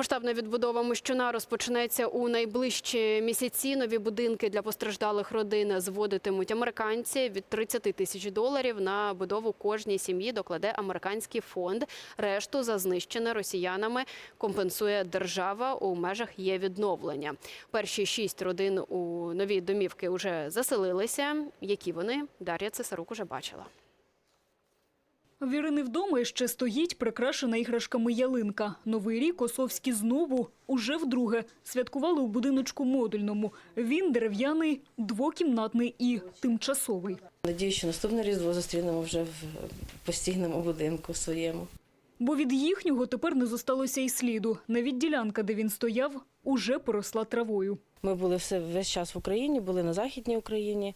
Масштабна відбудова Мощуна розпочнеться у найближчі місяці. Нові будинки для постраждалих родин зводитимуть американці від 30 тисяч доларів на будову кожній сім'ї докладе американський фонд. Решту за знищене росіянами компенсує держава. У межах є відновлення. Перші шість родин у нові домівки вже заселилися. Які вони Дар'я Цесарук уже бачила. В Ірини вдома ще стоїть прикрашена іграшками ялинка. Новий рік Осовські знову, уже вдруге, святкували у будиночку модульному. Він дерев'яний, двокімнатний і тимчасовий. Надію, що наступне різдво зустрінемо вже в постійному будинку своєму. Бо від їхнього тепер не зосталося й сліду. Навіть ділянка, де він стояв, уже поросла травою. Ми були все весь час в Україні, були на Західній Україні.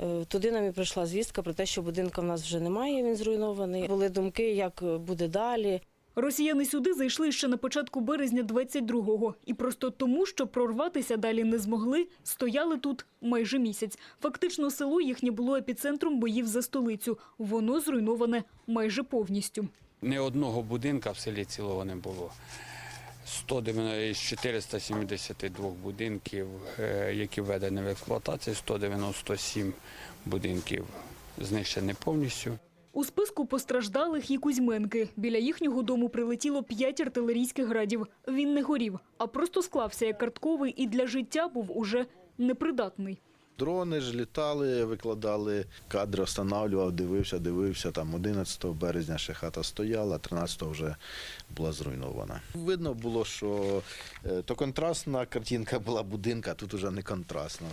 Е, Туди нам і прийшла звістка про те, що будинка в нас вже немає, він зруйнований. Були думки, як буде далі. Росіяни сюди зайшли ще на початку березня 22-го. І просто тому, що прорватися далі не змогли, стояли тут майже місяць. Фактично село їхнє було епіцентром боїв за столицю. Воно зруйноване майже повністю. Ні одного будинка в селі цілого не було. 190 із 472 будинків, е, які введені в експлуатацію, 197 будинків знищені повністю. У списку постраждалих і Кузьменки. Біля їхнього дому прилетіло п'ять артилерійських градів. Він не горів, а просто склався як картковий і для життя був уже непридатний. Дрони ж літали, викладали кадри, встановлював, дивився, дивився. Там 11 березня ще хата стояла, 13 вже була зруйнована. Видно було, що е, то контрастна картинка була будинка, тут уже не контрастна.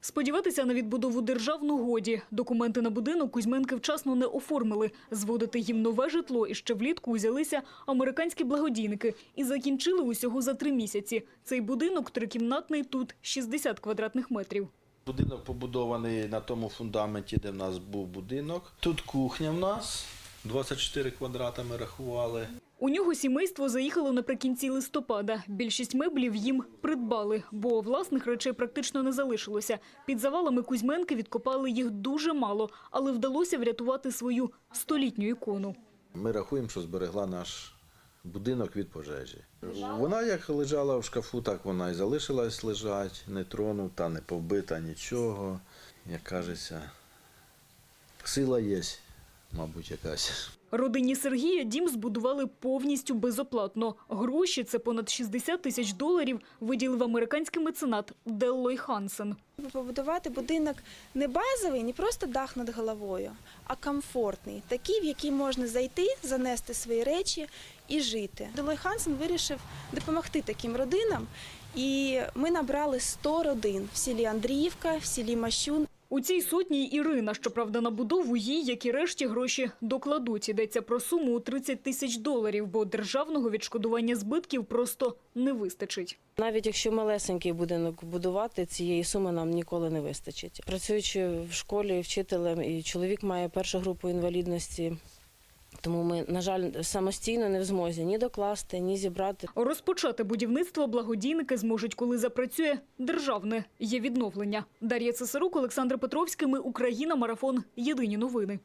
Сподіватися на відбудову державну годі. Документи на будинок Кузьменки вчасно не оформили. Зводити їм нове житло і ще влітку узялися американські благодійники і закінчили усього за три місяці. Цей будинок трикімнатний тут 60 квадратних метрів. Будинок побудований на тому фундаменті, де в нас був будинок. Тут кухня в нас, 24 квадрата ми рахували. У нього сімейство заїхало наприкінці листопада. Більшість меблів їм придбали, бо власних речей практично не залишилося. Під завалами Кузьменки відкопали їх дуже мало, але вдалося врятувати свою столітню ікону. Ми рахуємо, що зберегла наш будинок від пожежі. Вона як лежала в шкафу, так вона і залишилась лежати, не тронута, не побита, нічого. Як кажеться, сила є, мабуть, якась. Родині Сергія дім збудували повністю безоплатно. Гроші – це понад 60 тисяч доларів, виділив американський меценат Деллой Хансен. Побудувати будинок не базовий, не просто дах над головою, а комфортний, такий, в який можна зайти, занести свої речі і жити. Делой Хансен вирішив допомогти таким родинам, і ми набрали 100 родин в селі Андріївка, в селі Мащун. У цій сотні Ірина, щоправда, на будову їй, як і решті, гроші докладуть. Йдеться про суму у 30 тисяч доларів, бо державного відшкодування збитків просто не вистачить. Навіть якщо малесенький будинок будувати, цієї суми нам ніколи не вистачить. Працюючи в школі вчителем, і чоловік має першу групу інвалідності. Тому ми, на жаль, самостійно не в змозі ні докласти, ні зібрати. Розпочати будівництво благодійники зможуть, коли запрацює державне є відновлення. Дар'я Цесарук, Олександр Петровський. Ми Україна. Марафон. Єдині новини.